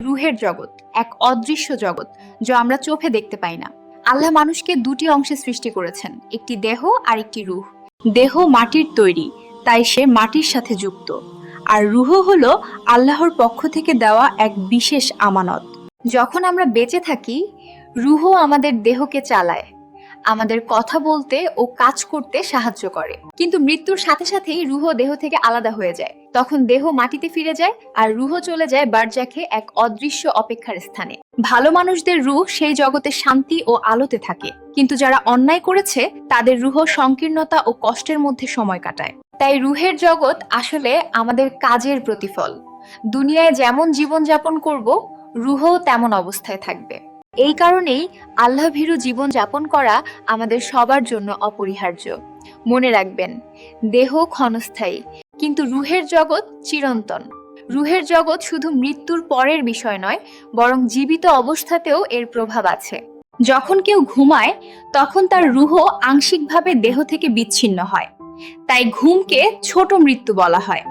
রুহের জগৎ, এক অদৃশ্য জগৎ, যা আমরা চোখে দেখতে পাই না। আল্লাহ মানুষকে দুটি অংশে সৃষ্টি করেছেন, একটি দেহ আর একটি রুহ। দেহ মাটির তৈরি, তাই সে মাটির সাথে যুক্ত। আর রুহ হলো আল্লাহর পক্ষ থেকে দেওয়া এক বিশেষ আমানত। যখন আমরা বেঁচে থাকি, রুহ আমাদের দেহকে চালায়। আমাদের কথা বলতে ও কাজ করতে সাহায্য করে। কিন্তু মৃত্যুর সাথে সাথেই রুহ দেহ থেকে আলাদা হয়ে যায়। তখন দেহ মাটিতে ফিরে যায় আর রুহ চলে যায় বারজাখে এক অদৃশ্য অপেক্ষার স্থানে। ভালো মানুষদের রুহ সেই জগতে শান্তি ও আলোতে থাকে। কিন্তু যারা অন্যায় করেছে, তাদের রুহ সংকীর্ণতা ও কষ্টের মধ্যে সময় কাটায়। তাই রুহের জগৎ আসলে আমাদের কাজের প্রতিফল। দুনিয়ায় যেমন জীবনযাপন করব, রুহও তেমন অবস্থায় থাকবে। এই কারণেই আল্লাহ ভীরু জীবন যাপন করা আমাদের সবার জন্য অপরিহার্য। মনে রাখবেন, দেহ ক্ষণস্থায়ী, কিন্তু রুহের জগৎ চিরন্তন। রুহের জগৎ শুধু মৃত্যুর পরের বিষয় নয়, বরং জীবিত অবস্থাতেও এর প্রভাব আছে। যখন কেউ ঘুমায়, তখন তার রুহ আংশিকভাবে দেহ থেকে বিচ্ছিন্ন হয়। তাই ঘুমকে ছোট মৃত্যু বলা হয়।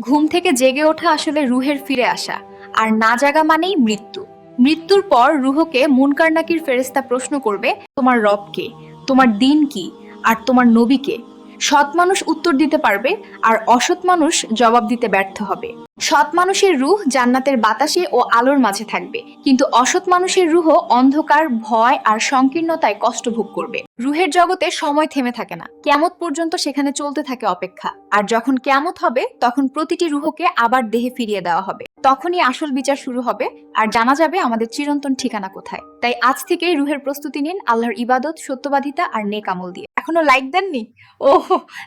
ঘুম থেকে জেগে ওঠা আসলে রুহের ফিরে আসা, আর না জাগা মানেই মৃত্যু। মৃত্যুর পর রুহকে মুনকার নাকির ফেরেস্তা প্রশ্ন করবে, তোমার রবকে তোমার দিন কি? আর তোমার নবীকে সৎ মানুষ উত্তর দিতে পারবে, আর অসৎ মানুষ জবাব দিতে ব্যর্থ হবে। সৎ মানুষের রুহ জান্নাতের বাতাসে ও আলোর মাঝে থাকবে। কিন্তু অসৎ মানুষের রুহ অন্ধকার, ভয় আর সংকীর্ণতায় কষ্ট ভোগ করবে। রুহের জগতে সময় থেমে থাকে না। কেমত পর্যন্ত সেখানে চলতে থাকে অপেক্ষা। আর যখন কেমত হবে, তখন প্রতিটি রুহকে আবার দেহে ফিরিয়ে দেওয়া হবে। তখনই আসল বিচার শুরু হবে, আর জানা যাবে আমাদের চিরন্তন ঠিকানা কোথায়। তাই আজ থেকেই রুহের প্রস্তুতি নিন আল্লাহর ইবাদত, সত্যবাদিতা আর নেক আমল দিয়ে। এখনও লাইক দেননি? ও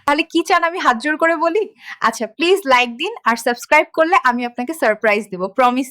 তাহলে কি চান আমি হাত জোর করে বলি? আচ্ছা প্লিজ লাইক দিন আর সাবস্ক্রাইব করলে আমি আপনাকে সারপ্রাইজ দেবো প্রমিস